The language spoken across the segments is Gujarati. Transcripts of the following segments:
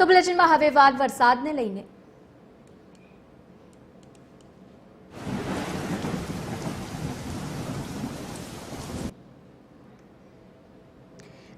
તો બુલેટિનમાં હવે વાત વરસાદને લઈને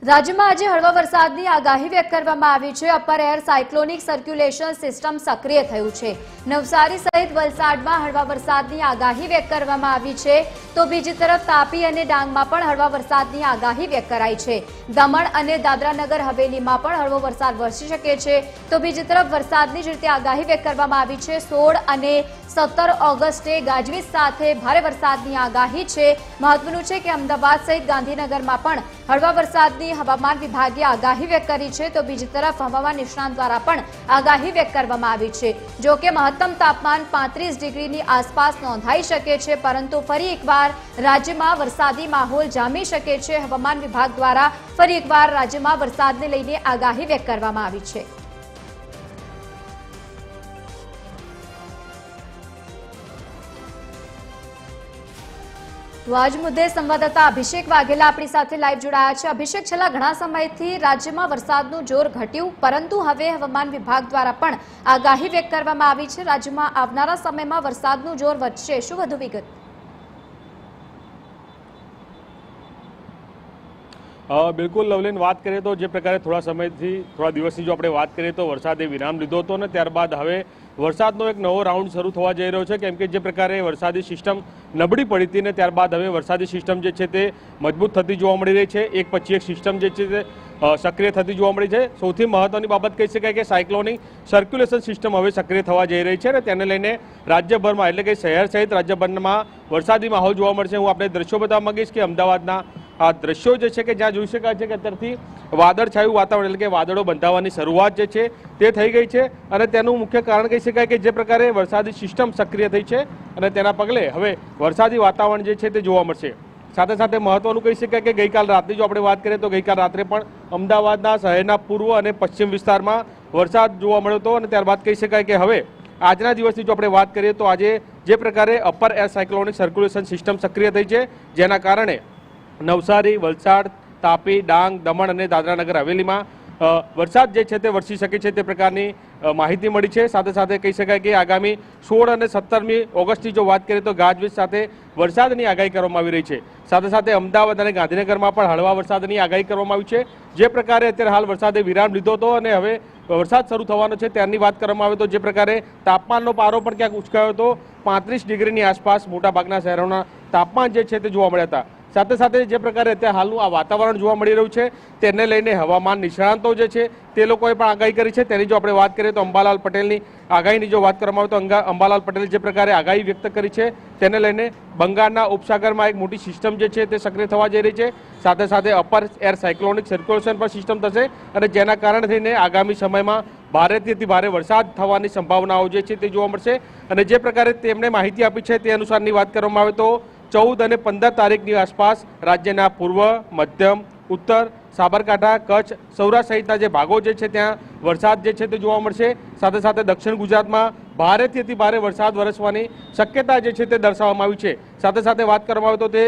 રાજ્યમાં આજે હળવા વરસાદની આગાહી વ્યક્ત કરવામાં આવી છે. Upper air cyclonic circulation system સક્રિય થયું છે. નવસારી સહિત વલસાડમાં હળવા વરસાદની આગાહી વ્યક્ત કરવામાં આવી છે. તો બીજી તરફ તાપી અને ડાંગમાં પણ હળવા વરસાદની આગાહી વ્યક્ત કરાઈ છે. દમણ અને દાદરાનગર હવેલીમાં પણ હળવો વરસાદ વરસી શકે છે. તો બીજી તરફ વરસાદની જ રીતે આગાહી વ્યક્ત કરવામાં આવી છે. સોળ અને સત્તર ઓગસ્ટે ગાજવીજ સાથે ભારે વરસાદની આગાહી છે. મહત્વનું છે કે અમદાવાદ સહિત ગાંધીનગરમાં પણ હળવા વરસાદની હવામાન વિભાગે આગાહી વ્યક્ત કરી છે, તો બીજી તરફ હવામાન નિષ્ણાંત દ્વારા પણ આગાહી વ્યક્ત કરવામાં આવી છે. જો કે મહત્તમ તાપમાન પાંત્રીસ ડિગ્રીની આસપાસ નોંધાઈ શકે છે, પરંતુ ફરી એકવાર રાજ્યમાં વરસાદી માહોલ જામી શકે છે. હવામાન વિભાગ દ્વારા ફરી એકવાર રાજ્યમાં વરસાદને લઈને આગાહી વ્યક્ત કરવામાં આવી છે. તો આજ મુદ્દે સંવાદદાતા અભિષેક વાઘેલા આપણી સાથે લાઈવ જોડાયા છે. અભિષેક, છેલ્લા ઘણા સમયથી રાજ્યમાં વરસાદનું જોર ઘટ્યું, પરંતુ હવે હવામાન વિભાગ દ્વારા પણ આગાહી વ્યક્ત કરવામાં આવી છે. રાજ્યમાં આવનારા સમયમાં વરસાદનું જોર વધશે. શું વધુ વિગત? બિલકુલ લવલીન, વાત કરીએ તો જે પ્રકારે થોડા સમયથી, થોડા દિવસથી જો આપણે વાત કરીએ તો વરસાદે વિરામ લીધો હતો અને ત્યારબાદ હવે વરસાદનો એક નવો રાઉન્ડ શરૂ થવા જઈ રહ્યો છે. કેમ કે જે પ્રકારે વરસાદી સિસ્ટમ નબળી પડી હતી ને ત્યારબાદ હવે વરસાદી સિસ્ટમ જે છે તે મજબૂત થતી જોવા મળી રહી છે. એક પછી એક સિસ્ટમ જે છે તે સક્રિય થતી જોવા મળી છે. સૌથી મહત્વની બાબત કહી શકાય કે સાયક્લોનિક સર્ક્યુલેશન સિસ્ટમ હવે સક્રિય થવા જઈ રહી છે અને તેને લઈને રાજ્યભરમાં, એટલે કે શહેર સહિત રાજ્યભરમાં વરસાદી માહોલ જોવા મળશે. હું આપણે દ્રશ્યો બતાવવા માંગીશ કે અમદાવાદના આ દ્રશ્યો જે છે કે જ્યાં જોઈ શકાય છે કે અત્યારથી વાદળછાયું વાતાવરણ, એટલે કે વાદળો બંધાવવાની શરૂઆત જે છે તે થઈ ગઈ છે. અને તેનું મુખ્ય કારણ કહી શકાય કે જે પ્રકારે વરસાદી સિસ્ટમ સક્રિય થઈ છે અને તેના પગલે હવે વરસાદી વાતાવરણ જે છે તે જોવા મળશે. સાથે સાથે મહત્વનું કહી શકાય કે ગઈકાલ રાતની જો આપણે વાત કરીએ તો ગઈકાલ રાત્રે પણ અમદાવાદના શહેરના પૂર્વ અને પશ્ચિમ વિસ્તારમાં વરસાદ જોવા મળ્યો હતો. અને ત્યારબાદ કહી શકાય કે હવે આજના દિવસની જો આપણે વાત કરીએ તો આજે જે પ્રકારે upper air cyclonic circulation system સક્રિય થઈ છે, જેના કારણે નવસારી, વલસાડ, તાપી, ડાંગ, દમણ અને દાદરાનગર હવેલીમાં વરસાદ જે છે તે વરસી શકે છે તે પ્રકારની માહિતી મળી છે. સાથે સાથે કહી શકાય કે આગામી સોળ અને સત્તરમી ઓગસ્ટની જો વાત કરીએ તો ગાજવીજ સાથે વરસાદની આગાહી કરવામાં આવી રહી છે. સાથે સાથે અમદાવાદ અને ગાંધીનગરમાં પણ હળવા વરસાદની આગાહી કરવામાં આવી છે. જે પ્રકારે અત્યારે હાલ વરસાદે વિરામ લીધો હતો અને હવે વરસાદ શરૂ થવાનો છે ત્યારની વાત કરવામાં આવે તો જે પ્રકારે તાપમાનનો પારો પણ ક્યાંક ઉચકાયો હતો. પાંત્રીસ ડિગ્રીની આસપાસ મોટાભાગના શહેરોના તાપમાન જે છે તે જોવા મળ્યા હતા. સાથે સાથે જે પ્રકારે અત્યારે હાલનું આ વાતાવરણ જોવા મળી રહ્યું છે, તેને લઈને હવામાન નિષ્ણાંતો જે છે, તે લોકોએ પણ આગાહી કરી છે. તેની જો આપણે વાત કરીએ તો અંબાલાલ પટેલની આગાહીની જો વાત કરવામાં આવે તો અંબાલાલ પટેલે જે પ્રકારે આગાહી વ્યક્ત કરી છે, તેને લઈને બંગાળના ઉપસાગરમાં એક મોટી સિસ્ટમ જે છે તે સક્રિય થવા જઈ રહી છે. સાથે સાથે અપર એર સાયક્લોનિક સર્ક્યુલેશન પણ સિસ્ટમ થશે અને જેના કારણે થઈને આગામી સમયમાં ભારેથી ભારે વરસાદ થવાની સંભાવનાઓ જે છે તે જોવા મળશે. અને જે પ્રકારે તેમણે માહિતી આપી છે તે અનુસારની વાત કરવામાં આવે તો ચૌદ અને પંદર તારીખની આસપાસ રાજ્યના પૂર્વ, મધ્યમ, ઉત્તર, સાબરકાંઠા, કચ્છ, સૌરાષ્ટ્ર સહિતના જે ભાગો જે છે ત્યાં વરસાદ જે છે તે જોવા મળશે. સાથે સાથે દક્ષિણ ગુજરાતમાં ભારેથી ભારે વરસાદ વરસવાની શક્યતા જે છે તે દર્શાવવામાં આવી છે. સાથે સાથે વાત કરવામાં આવે તો તે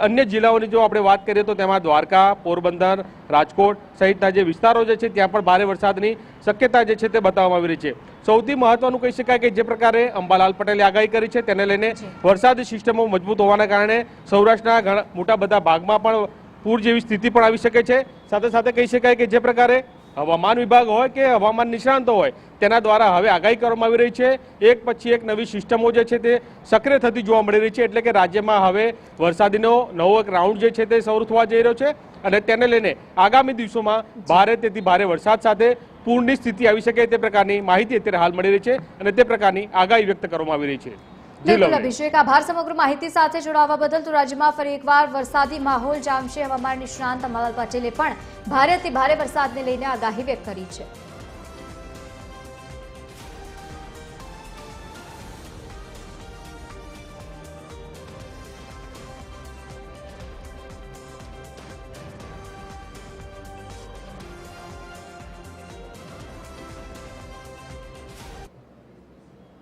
અન્ય જિલ્લાઓની જો આપણે વાત કરીએ તો તેમાં દ્વારકા પોરબંદર રાજકોટ સહિતના જે વિસ્તારો જે છે ત્યાં પણ ભારે વરસાદની શક્યતા જે છે તે બતાવવામાં આવી રહી છે. સૌથી મહત્વનું કહી શકાય કે જે પ્રકારે અંબાલાલ પટેલે આગાહી કરી છે તેને લઈને વરસાદી સિસ્ટમો મજબૂત હોવાના કારણે સૌરાષ્ટ્રના ઘણા મોટા બધા ભાગમાં પણ પૂર જેવી સ્થિતિ પણ આવી શકે છે. સાથે સાથે કહી શકાય કે જે પ્રકારે હવામાન વિભાગ હોય કે હવામાન નિષ્ણાંતો હોય, તેના દ્વારા હવે આગાહી કરવામાં આવી રહી છે. એક પછી એક નવી સિસ્ટમો જે છે તે સક્રિય થતી જોવા મળી રહી છે, એટલે કે રાજ્યમાં હવે વરસાદીનો નવો એક રાઉન્ડ જે છે તે શરૂ થવા જઈ રહ્યો છે. અને તેને લઈને આગામી દિવસોમાં ભારે તેથી ભારે વરસાદ સાથે પૂરની સ્થિતિ આવી શકે તે પ્રકારની માહિતી અત્યારે હાલ મળી રહી છે અને તે પ્રકારની આગાહી વ્યક્ત કરવામાં આવી રહી છે. બિલકુલ અભિષેક આભાર સમગ્ર માહિતી સાથે જોડાવા બદલ તો રાજ્યમાં ફરી એકવાર વરસાદી માહોલ જામશે હવામાન નિષ્ણાંત અંબાલાલ પટેલે પણ ભારેથી ભારે વરસાદને લઈને આગાહી વ્યક્ત કરી છે.